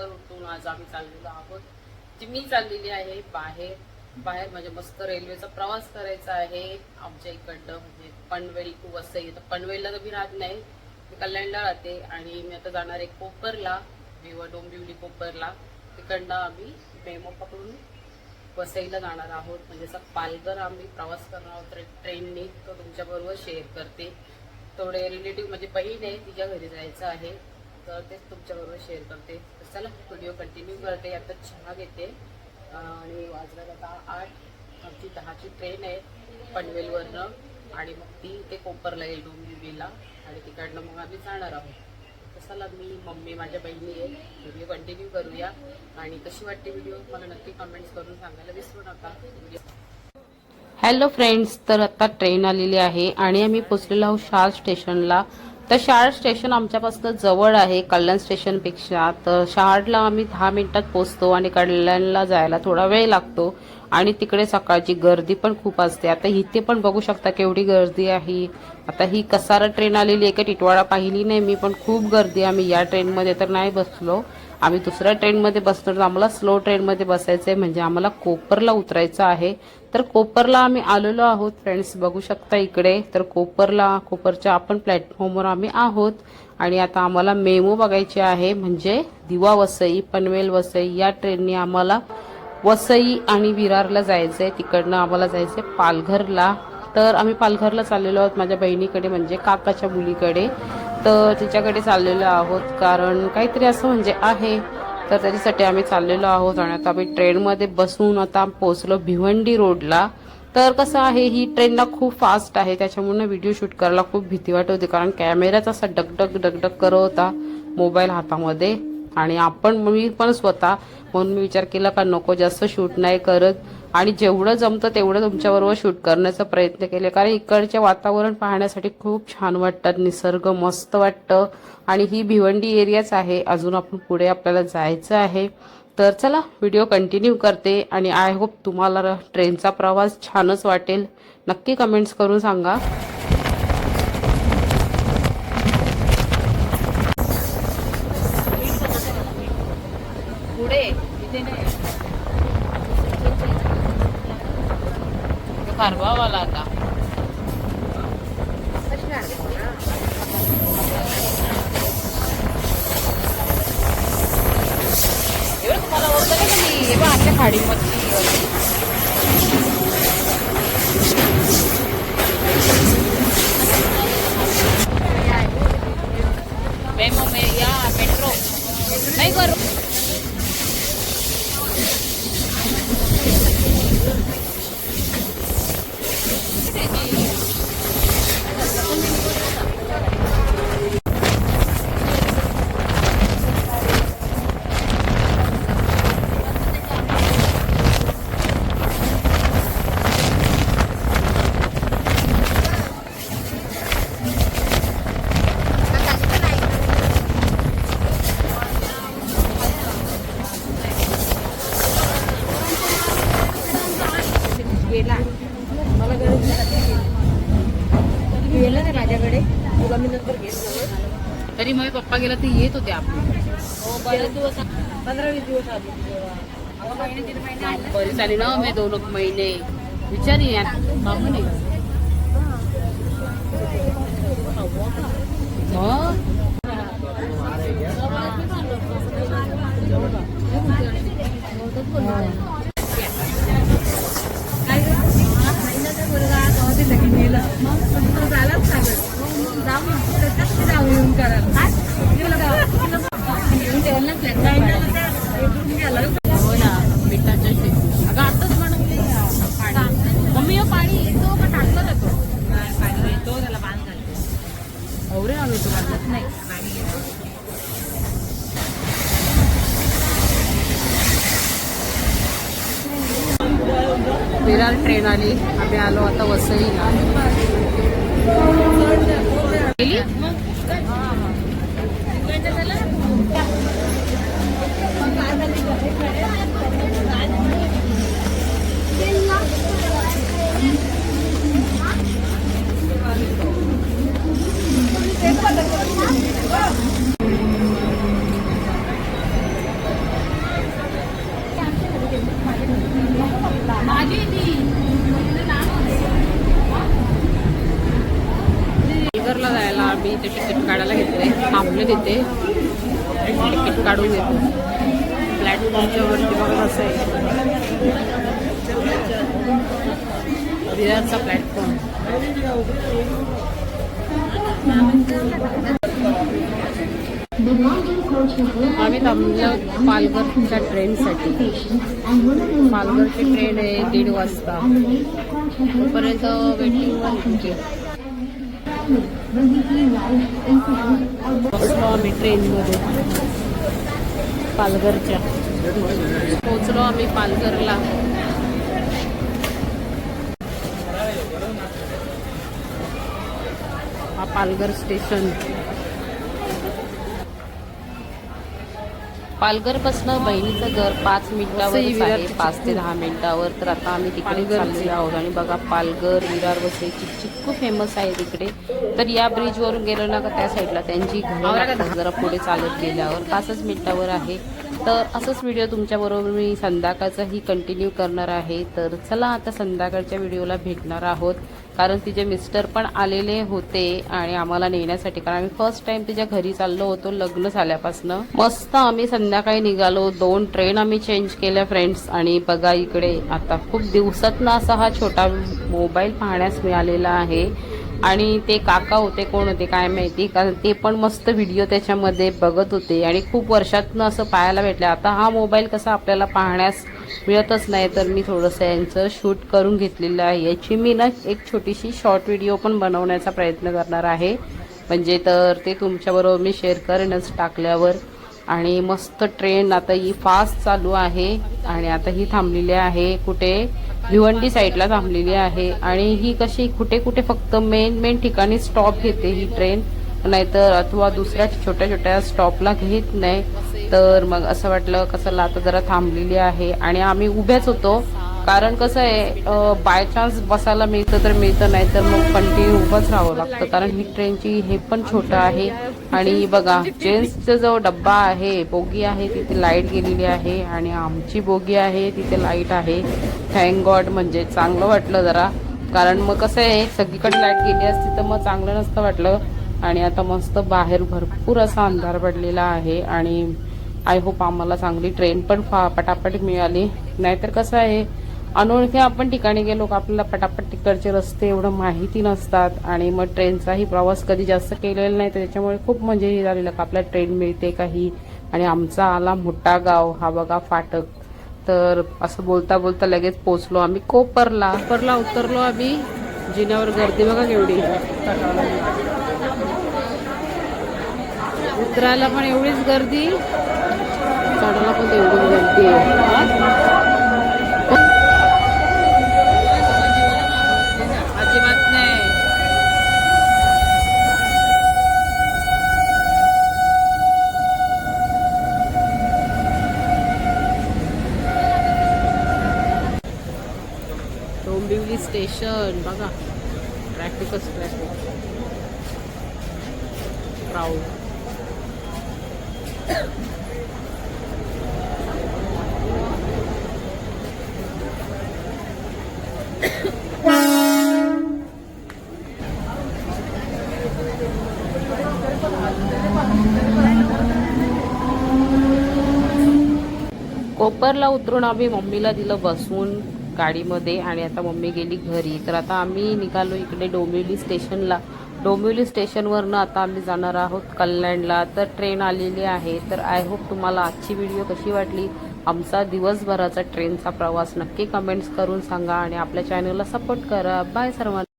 आज आम्ही चाललेलं आहोत. ती मी चाललेली आहे बाहेर बाहेर म्हणजे मस्त रेल्वेचा प्रवास करायचा आहे. आमच्या इकडनं म्हणजे पनवेल टू वसई. तर पनवेलला तर मी राहत नाही मी कल्याणला राहते आणि मी आता जाणार आहे कोपरला विवा डोंबिवली कोपरला तिकडनं आम्ही मेमो पकडून वसईला जाणार आहोत. म्हणजे असं पालघर आम्ही प्रवास करणार आहोत. ट्रे- ट्रेनने तो तुमच्याबरोबर शेअर करते. थोडे रिलेटिव्ह म्हणजे बहीण आहे तिच्या घरी जायचं आहे. तर तेच तुमच्याबरोबर शेअर करते. तर चला व्हिडिओ कंटिन्यू करते. आता चहा घेते. आणि वाजल्यात आता आठ. आमची दहाची ट्रेन आहे पनवेलवरनं. आणि मग ती ते कोपरला येईल डोंबिवलीला आणि तिकडनं मग आम्ही जाणार आहोत. चला मी मम्मी माझ्या बहिणी आहे. व्हिडिओ कंटिन्यू करूया. आणि कशी वाटते व्हिडिओ मला नक्की कमेंट्स करून सांगायला विसरू नका. हॅलो फ्रेंड्स तर आता ट्रेन आलेली आहे. आणि आम्ही पोचलेलो आहोत शार स्टेशनला तर शहाड स्टेशन आमच्यापासून जवळ आहे कल्याण स्टेशनपेक्षा. तर शहाडला आम्ही दहा मिनिटात पोचतो आणि कल्याणला जायला थोडा वेळ लागतो. आणि तिकडे सकाळची गर्दी पण खूप असते. आता इथे पण बघू शकता केवढी गर्दी आहे. आता ही कसारा ट्रेन आलेली आहे का टिटवाळा पाहिली नाही मी पण खूप गर्दी आहे. आम्ही या ट्रेनमध्ये तर नाही बसलो. आम्ही दुसऱ्या ट्रेनमध्ये बसतो तर आम्हाला स्लो ट्रेनमध्ये बसायचं आहे म्हणजे आम्हाला कोपरला उतरायचं आहे. तर कोपरला आम्ही आलेलो आहोत फ्रेंड्स बघू शकता इकडे. तर कोपरला कोपरच्या आपण प्लॅटफॉर्मवर आम्ही आहोत. आणि आता आम्हाला मेमो बघायची आहे म्हणजे दिवा वसई पनवेल वसई या ट्रेनने आम्हाला वसई आणि विरारला जायचं आहे तिकडनं आम्हाला जायचं आहे पालघरला. तर आम्ही पालघरला चाललेलो आहोत माझ्या बहिणीकडे म्हणजे काकाच्या मुलीकडे. तर तिच्याकडे चाललेलो आहोत. कारण काहीतरी असं म्हणजे आहे. तर त्याच्यासाठी आम्ही चाललेलो आहोत आणि आता आम्ही ट्रेनमध्ये बसून आता पोहोचलो भिवंडी रोडला. तर कसं आहे ही ट्रेनला खूप फास्ट आहे. त्याच्यामुळे व्हिडिओ शूट करायला खूप भीती वाटत होती. कारण कॅमेराच असा डगडग डगडग करत होता मोबाईल हातामध्ये. आणि आपण मी पण स्वतः. म्हणून मी विचार केला का नको जास्त शूट नाही करत. आणि जेवढं जमतं तेवढं तुमच्याबरोबर शूट करण्याचा प्रयत्न केले. कारण इकडचे वातावरण पाहण्यासाठी खूप छान वाटतात निसर्ग मस्त वाटतं. आणि ही भिवंडी एरियाच आहे. अजून आपण पुढे आपल्याला जायचं आहे. तर चला व्हिडिओ कंटिन्यू करते आणि आय होप तुम्हाला ट्रेनचा प्रवास छानच वाटेल. नक्की कमेंट्स करून सांगा. खारवावाला आता. एवढं तुम्हाला बोलतो ना मी हे बघ आमच्या खाडीमध्ये या पेट्रोल नाही करू मला गरज नाही गेलं नाही माझ्याकडे. तुला मी नंतर घेतलं तरी मग पप्पा गेला तर येत होते आपण हो बरेच दिवस पंधरा वीस दिवस आधी आली. ना मी दोन महिने. विचारी बाबू नाही. विरार ट्रेन आली. आम्ही आलो आता वसईला. गेली? जायला आम्ही इथे तिकीट काढायला घेतले. थांबले तिथे. तिकीट काढून घेतो प्लॅटफॉर्मच्या वरती बघत कसं आहे. विरारचा प्लॅटफॉर्म आम्ही थांबलो पालघरच्या ट्रेनसाठी पालघरची ट्रेन आहे दीड वाजता. तोपर्यंत वेटिंगवर तुमची बसलो आम्ही ट्रेनमध्ये पालघरच्या. पोचलो आम्ही पालघरला. हा पालघर स्टेशन पालघरपासनं बहिणीचं घर पाच मिनिटावर आहे पाच ते दहा मिनिटावर. तर आता आम्ही तिकडे चाललेलो आहोत. आणि बघा पालघर विरार वसईची चिक्कू फेमस आहे तिकडे. तर या ब्रिजवरून गेलो ना का त्या साईडला त्यांची. जरा पुढे चालत गेल्यावर. पाचच मिनिटावर आहे. तर असंच व्हिडिओ तुमच्याबरोबर मी संध्याकाळचाही कंटिन्यू करणार आहे. तर चला आता संध्याकाळच्या व्हिडिओला भेटणार आहोत. कारण तिचे मिस्टर पण आलेले होते आणि आम्हाला नेण्यासाठी. कारण आम्ही फर्स्ट टाइम तिच्या घरी चाललो होतो लग्न झाल्यापासनं. मस्त आम्ही संध्याकाळी निघालो. दोन ट्रेन आम्ही चेंज केल्या फ्रेंड्स आणि बघा इकडे आता खूप दिवसातनं असा हा छोटा मोबाईल पाहण्यास मिळालेला आहे. आणि ते काका होते कोण होते काय माहिती? कारण ते पण मस्त व्हिडिओ त्याच्यामध्ये बघत होते. आणि खूप वर्षातनं असं पाहायला भेटलं. आता हा मोबाईल कसा आपल्याला पाहण्यास मिळतच नाही तर मी थोडंसं यांचं शूट करून घेतलेलं आहे. याची मी ना एक छोटीशी शॉर्ट व्हिडिओ पण बनवण्याचा प्रयत्न करणार आहे. म्हणजे तर ते तुमच्याबरोबर मी शेअर करेनच टाकल्यावर. आणि मस्त ट्रेन आता ही फास्ट चालू आहे. आणि आता ही थांबलेली आहे कुठे? भिवंडी साईडला थांबलेली आहे आणि ही कशी कुठे कुठे फक्त मेन मेन ठिकाणी स्टॉप घेते ही ट्रेन नाहीतर अथवा दुसऱ्या छोट्या छोट्या स्टॉपला घेत नाही. तर मग असं वाटलं कसं आता जरा थांबलेली आहे. आणि आम्ही उभ्याच होतो. कारण कसं आहे बाय चान्स बसायला मिळतं तर मिळतं नाही तर मग कंटिन्यू उभंच राहावं लागतं. कारण ही ट्रेनची हे पण छोटं आहे. आणि बघा जेंट्सचा जो डब्बा आहे बोगी आहे तिथे लाइट गेलेली आहे. आणि आमची बोगी आहे तिथे लाइट आहे. थँक गॉड म्हणजे चांगलं वाटलं जरा. कारण मग कसं आहे सगळीकडे लाइट गेली असती तर मग चांगलं नसतं वाटलं. आणि आता मस्त बाहेर भरपूर असा अंधार पडलेला आहे. आणि आय होप आम्हाला चांगली ट्रेन पण फा पटापट मिळाली. नाहीतर कसं आहे अनोळख्या आपण ठिकाणी गेलो का आपल्याला पटापट तिकडचे रस्ते एवढं माहिती नसतात आणि मग ट्रेनचाही प्रवास कधी जास्त केलेला नाही तर त्याच्यामुळे खूप म्हणजे हे झालेलं का आपल्याला ट्रेन मिळते काही. आणि आमचा आला मोठा गाव हा बघा फाटक. तर असं बोलता बोलता लगेच पोचलो आम्ही कोपरला. कोपरला उतरलो आम्ही. जिन्यावर गर्दी बघा केवढी. उतरायला पण एवढीच गर्दी. चढायला पण तेवढीच गर्दी आहे अजिबात नाही डोंबिवली स्टेशन बघा. ट्रॅफिकच ट्रॅफिक क्राऊड कोपरला उतरून आम्ही मम्मीला दिलं बसून. गाडीमध्ये आणि आता मम्मी गेली घरी. तर आता आम्ही निघालो इकडे डोंबिवली स्टेशनला. डोंबिवली स्टेशनवरनं आता आम्ही जाणार आहोत कल्याणला. तर ट्रेन आलेली आहे. तर आय होप तुम्हाला आजची व्हिडिओ कशी वाटली? आमचा दिवसभराचा ट्रेनचा प्रवास नक्की कमेंट्स करून सांगा आणि आपल्या चॅनलला सपोर्ट करा. बाय सर्वांना.